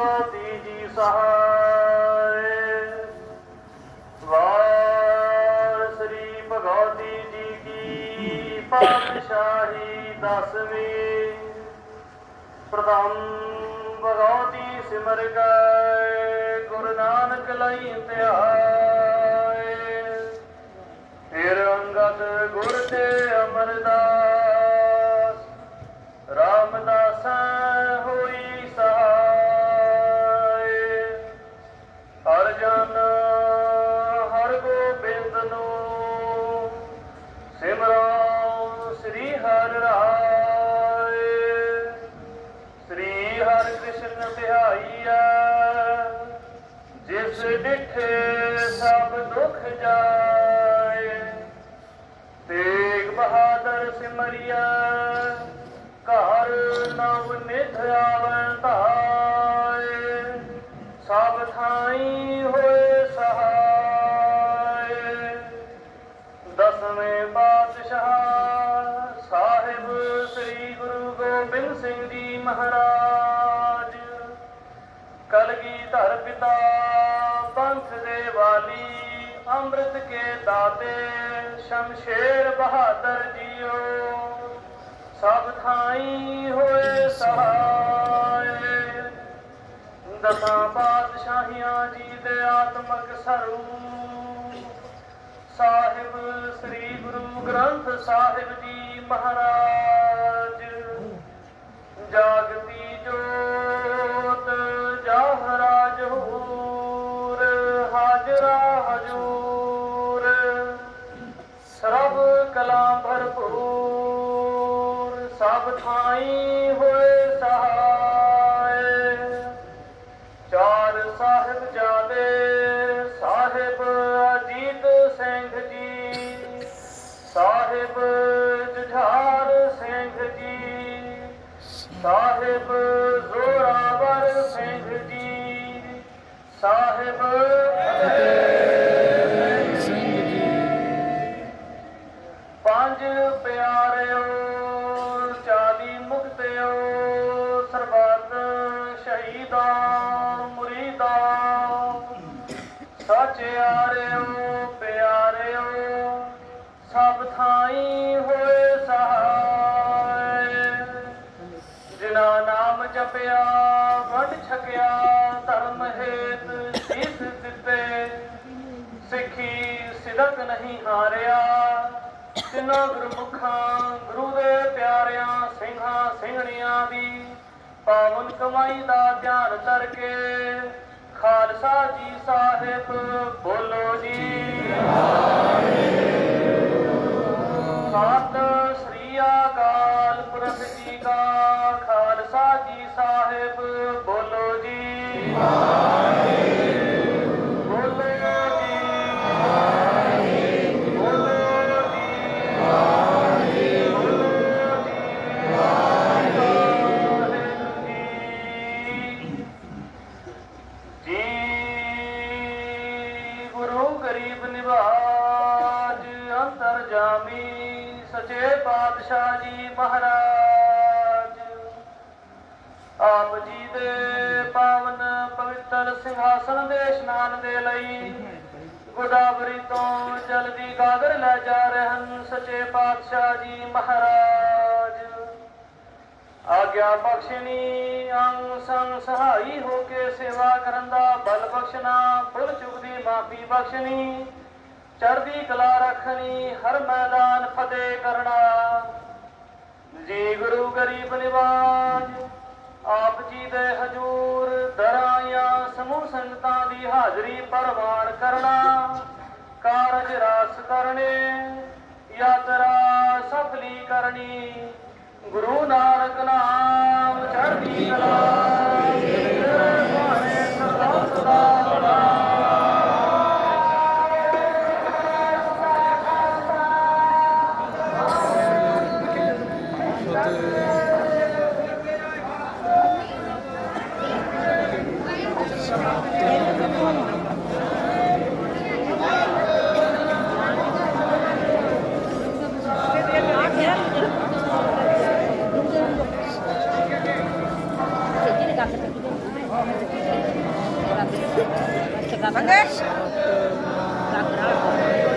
ਸ੍ਰੀ ਭਗਵਤੀ ਜੀ ਸਹਾਇ ਵਾਰ ਸ੍ਰੀ ਭਗਵਤੀ ਜੀ ਕੀ ਪਾਤਸ਼ਾਹੀ ਦਸਵੀਂ। ਪ੍ਰਧਾਨ ਭਗਵਤੀ ਸਿਮਰ ਗਏ, ਗੁਰੂ ਨਾਨਕ ਲਈ ਧਿਆਏ ਫਿਰ ਅੰਗਦ ਗੁਰ ਤੇ ਅਮਰਦਾਸ ਹਰਿ ਰਾਏ। ਸ੍ਰੀ ਹਰਿ ਕ੍ਰਿਸ਼ਨ ਧਿਆਈਐ। ਜਿਸ ਡਿਠੇ ਸਭ ਦੁਖ ਜਾਏ, ਤੇਗ ਬਹਾਦਰ ਸਿਮਰਿਆ ਘਰ ਨਵ ਨਿਧ ਗੋਬਿੰਦ ਸਿੰਘ ਜੀ ਮਹਾਰਾਜ ਕਲਗੀ ਧਰ ਪਿਤਾ, ਪੰਥ ਦੇ ਵਾਲੀ, ਅੰਮ੍ਰਿਤ ਕੇ ਦਾਤੇ, ਸ਼ਮਸ਼ੇਰ ਬਹਾਦਰ ਜੀਓ। ਸਭ ਥਾਈ ਹੋਏ ਸਹਾਏ, ਦਸਾਂ ਪਾਤਸ਼ਾਹੀਆਂ ਜੀ ਦੇ ਆਤਮਕ ਸਰੂਪ। ਸਾਹਿਬ, ਸ੍ਰੀ ਗੁਰੂ ਗ੍ਰੰਥ ਸਾਹਿਬ ਜੀ ਮਹਾਰਾਜ ਭਰਪੂਰ ਸਭ ਥਾਈ ਹੋਏ ਸਹਾਏ। ਚਾਰ ਸਾਹਿਬ ਜਾਦੇ ਸਾਹਿਬ ਅਜੀਤ ਸਿੰਘ ਜੀ। ਸਾਹਿਬ ਜੁਝਾਰ ਸਿੰਘ ਜੀ। ਸਾਹਿਬ ਜ਼ੋਰਾਵਰ ਸਿੰਘ ਜੀ। ਸਾਹਿਬ ਫਤਿਹ ਸਚਿਆਰਿਓ, ਪਿਆਰਿਓ, ਸਭ ਥਾਈ ਹੋਏ ਸਹਾਏ। ਜਿਨਾ ਨਾਮ ਜਪਿਆ, ਵੰਡ ਛਕਿਆ, ਧਰਮ ਹੇਤ ਸੀਸ ਦਿੱਤੇ, ਸਿੱਖੀ ਸਿਦਕ ਨਹੀਂ ਹਾਰਿਆ। ਤਿੰਨਾਂ ਗੁਰਮੁਖਾਂ, ਗੁਰੂ ਦੇ ਪਿਆਰਿਆਂ, ਸਿੰਘਾਂ, ਸਿੰਘਣੀਆਂ ਦੀ ਪਾਵਨ ਕਮਾਈ ਦਾ ਧਿਆਨ ਕਰਕੇ ਖਾਲਸਾ ਜੀ ਸਾਹਿਬ ਬੋਲੋ ਜੀ। ਸਤਿ ਸ੍ਰੀ ਅਕਾਲ ਪੁਰਖ ਜੀ ਕਾ ਨਿਵਾਜ ਅੰਤਰ ਜਾਮੀ, ਸਚੇ ਪਾਤਸ਼ਾਹ ਜੀ ਮਹਾਰਾਜ। ਆਪ ਜੀ ਦੇ ਪਾਵਨ ਪਵਿੱਤਰ ਸਿੰਘਾਸਨ ਦੇ ਇਸ਼ਨਾਨ ਦੇ ਲਈ ਗੋਦਾਵਰੀ ਤੋਂ ਜਲਦੀ ਗਾਗਰ ਲੈ ਜਾ ਰਹੇ ਹਨ ਸਚੇ ਪਾਤਸ਼ਾਹ ਜੀ ਮਹਾਰਾਜ। ਆਗਿਆ ਬਖਸ਼ਣੀ, ਅੰਗ ਸੰਗ ਸਹਾਈ ਹੋ ਕੇ ਸੇਵਾ ਕਰਨ ਦਾ ਬਲ ਬਖਸ਼ਣਾ ਭੁੱਲ ਚੁੱਕ ਦੀ ਮਾਫੀ ਬਖਸ਼ਣੀ। ਚੜ੍ਹਦੀ ਕਲਾ ਰੱਖਣੀ, ਹਰ ਮੈਦਾਨ ਫਤਿਹ ਕਰਨਾ। ਜੀ ਗੁਰੂ ਗਰੀਬ ਨਿਵਾਜ, ਆਪ ਜੀ ਦੇ ਹਜੂਰ ਦਰਾਇਆ ਸਮੂਹ ਸੰਗਤਾਂ ਦੀ ਹਾਜ਼ਰੀ ਪ੍ਰਵਾਨ ਕਰਨਾ। ਕਾਰਜ ਰਾਸ ਕਰਨੇ, ਯਾਤਰਾ ਸਫਲੀ ਕਰਨੀ। Tá bravo.